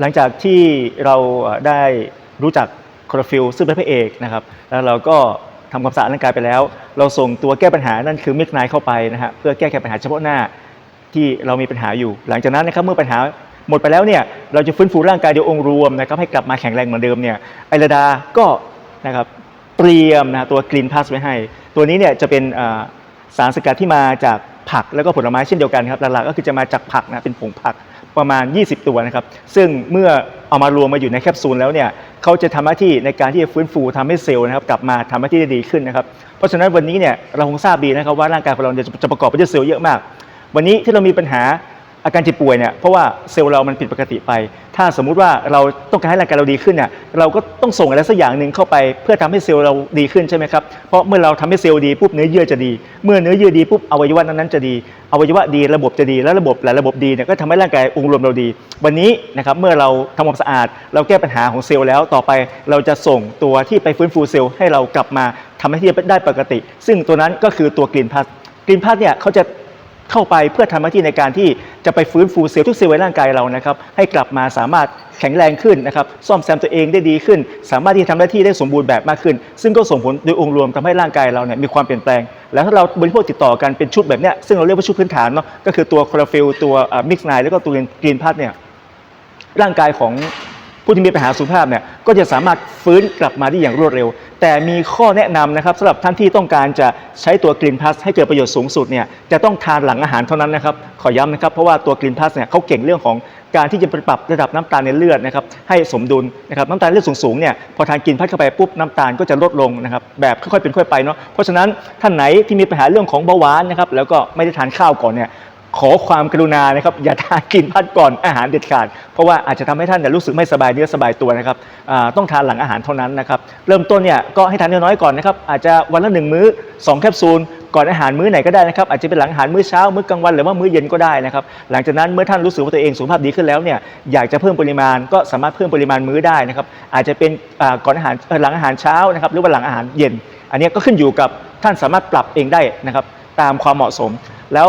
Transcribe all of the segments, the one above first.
หลังจากที่เราได้รู้จักคลอโรฟิลซึ่งเป็นพระเอกนะครับ แล้วเราก็ทำความสะอาดร่างกายไปแล้ว เราส่งตัวแก้ปัญหานั่นคือมิกไนเข้าไปนะฮะเพื่อแก้ไขปัญหาเฉพาะหน้าที่เรามีปัญหาอยู่ หลังจากนั้นนะครับเมื่อปัญหาหมดไปแล้วเนี่ยเราจะฟื้นฟูร่างกายโดยองค์รวมนะครับให้กลับมาแข็งแรงเหมือนเดิมเนี่ยไอระดาก็นะครับเตรียมนะตัวกรีนพาสไว้ให้ ตัวนี้เนี่ยจะเป็นสารสกัดที่มาจากผักแล้วก็ผลไม้เช่นเดียวกันครับหลักๆก็คือจะมาจากผักนะเป็นผงผัก ประมาณ 20 ตัวนะครับ ซึ่งเมื่อเอามารวมมาอยู่ในแคปซูลแล้วเนี่ยเขาจะทำหน้าที่ในการที่จะฟื้นฟูทำให้เซลล์นะครับ กลับมาทำหน้าที่ได้ดีขึ้นนะครับ เพราะฉะนั้นวันนี้เนี่ยเราคงทราบดีนะครับว่าร่างกายของเราจะประกอบไปด้วยเซลล์เยอะมาก วันนี้ที่เรามีปัญหา อาการเจ็บป่วยเนี่ยเพราะว่าเซลล์เรามันผิดปกติไป ถ้าสมมุติว่าเราต้องการให้ร่างกายเราดีขึ้นเนี่ยเราก็ต้องส่งอะไรสักอย่างหนึ่งเข้าไป เพื่อทำให้เซลล์เราดีขึ้นใช่ไหมครับเพราะเมื่อเราทำให้เซลล์ดีปุ๊บเนื้อเยื่อจะดี เมื่อเนื้อเยื่อดีปุ๊บอวัยวะนั้นๆจะดีอวัยวะดีระบบจะดีแล้วระบบหลายระบบดีเนี่ยก็ทำให้ร่างกายองค์รวมเราดี วันนี้นะครับเมื่อเราทำความสะอาด เราแก้ปัญหาของเซลล์แล้วต่อไปเราจะส่งตัวที่ไปฟื้นฟูเซลล์ให้เรากลับมาทำให้ที่ได้ปกติ ซึ่งตัวนั้นก็คือตัวกรีนพัสกรีนพัสเนี่ยเขาจะ เข้าไปเพื่อทำหน้าที่ในการที่จะไปฟื้นฟูเซลล์ทุกเซลล์ในร่างกายเรานะครับให้กลับมาสามารถแข็งแรงขึ้นนะครับซ่อมแซมตัวเองได้ดีขึ้น สามารถที่จะทำหน้าที่ได้สมบูรณ์แบบมากขึ้น ซึ่งก็ส่งผลโดยองค์รวมทำให้ร่างกายเราเนี่ยมีความเปลี่ยนแปลง แล้วถ้าเราบริโภคติดต่อกันเป็นชุดแบบเนี้ยซึ่งเราเรียกว่าชุดพื้นฐานเนาะก็คือตัวคลอโรฟิลตัวมิกซ์ไนแล้วก็ตัวกรีนพัทเนี่ยร่างกายของ ผู้ที่มีปัญหาสุขภาพเนี่ยก็จะสามารถฟื้นกลับมาได้อย่างรวดเร็ว แต่มีข้อแนะนำนะครับสำหรับท่านที่ต้องการจะใช้ตัวกรีนพัสให้เกิดประโยชน์สูงสุดเนี่ยจะต้องทานหลังอาหารเท่านั้นนะครับขอย้ำนะครับเพราะว่าตัวกรีนพัสเนี่ยเขาเก่งเรื่องของการที่จะปรับระดับน้ำตาลในเลือดนะครับให้สมดุลนะครับน้ำตาลเลือดสูงๆเนี่ยพอทานกรีนพัสเข้าไปปุ๊บน้ำตาลก็จะลดลงนะครับแบบค่อยๆเป็นค่อยไปเนาะเพราะฉะนั้นท่านไหนที่มีปัญหาเรื่องของเบาหวานนะครับแล้วก็ไม่ได้ทานข้าวก่อนเนี่ย ขอความกรุณานะครับอย่าทานกินพัดก่อนอาหารเด็ดขาด เพราะว่าอาจจะทำให้ท่านเนี่ยรู้สึกไม่สบายเนื้อสบายตัวนะครับต้องทานหลังอาหารเท่านั้นนะครับเริ่มต้นเนี่ยก็ให้ทานน้อยๆก่อนนะครับอาจจะวันละหนึ่งมื้อสองแคปซูลก่อนอาหารมื้อไหนก็ได้นะครับอาจจะเป็นหลังอาหารมื้อเช้ามื้อกลางวันหรือว่ามื้อเย็นก็ได้นะครับหลังจากนั้นเมื่อท่านรู้สึกว่าตัวเองสุขภาพดีขึ้นแล้วเนี่ยอยากจะเพิ่มปริมาณก็สามารถเพิ่มปริมาณมื้อได้นะครับอาจจะเป็นก่อนอาหารหลังอาหารเช้านะครับหรือว่าหลังอาหารเย็น อันนี้ก็ขึ้นอยู่กับท่านสามารถปรับเองได้นะครับตามความเหมาะสม แล้ว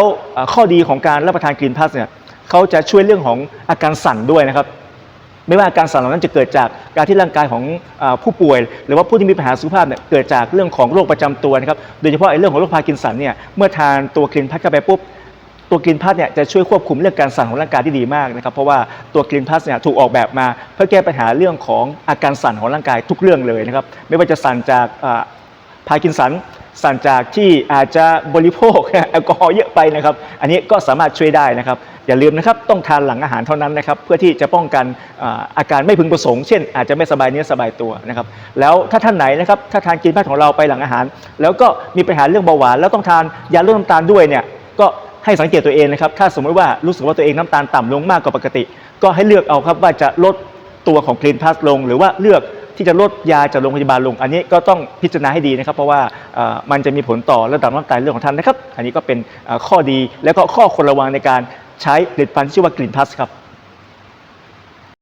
ข้อดีของการรับประทานกรีนพัสเนี่ยเขาจะช่วยเรื่องของอาการสั่นด้วยนะครับ ไม่ว่าอาการสั่นเหล่านั้นจะเกิดจากการที่ร่างกายของผู้ป่วย หรือว่าผู้ที่มีปัญหาสุขภาพเนี่ยเกิดจากเรื่องของโรคประจำตัวนะครับโดยเฉพาะไอ้เรื่องของโรคพาร์กินสันเนี่ยเมื่อทานตัวกรีนพัสเข้าไปปุ๊บตัวกรีนพัสเนี่ยจะช่วยควบคุมเรื่องการสั่นของร่างกายที่ดีมากนะครับเพราะว่าตัวกรีนพัสเนี่ยถูกออกแบบมา เพื่อแก้ปัญหาเรื่องของอาการสั่นของร่างกายทุกเรื่องเลยนะครับไม่ว่าจะสั่นจากอ่าพาร์กินสัน สั่นจากที่อาจจะบริโภคแอลกอฮอล์เยอะไปนะครับ อันนี้ก็สามารถช่วยได้นะครับ อย่าลืมนะครับต้องทานหลังอาหารเท่านั้นนะครับ เพื่อที่จะป้องกันอาการไม่พึงประสงค์ เช่น อาจจะไม่สบายเนื้อสบายตัวนะครับ แล้วถ้าท่านไหนนะครับถ้าทานกินพัดของเราไปหลังอาหาร แล้วก็มีปัญหาเรื่องเบาหวาน แล้วต้องทานยาลดน้ำตาลด้วยเนี่ยก็ให้สังเกตตัวเองนะครับ ถ้าสมมติว่ารู้สึกว่าตัวเองน้ำตาลต่ำลงมากกว่าปกติ ก็ให้เลือกเอาครับว่าจะลดตัวของคลีนพลัสลง หรือว่าเลือก ที่จะลดยาจากโรงพยาบาลลง อันนี้ก็ต้องพิจารณาให้ดีนะครับ เพราะว่ามันจะมีผลต่อระดับร่างกายเรื่องของท่านนะครับ อันนี้ก็เป็นข้อดีและก็ข้อควรระวังในการใช้ผลิตภัณฑ์ที่ชื่อว่ากลิ่นพัสครับ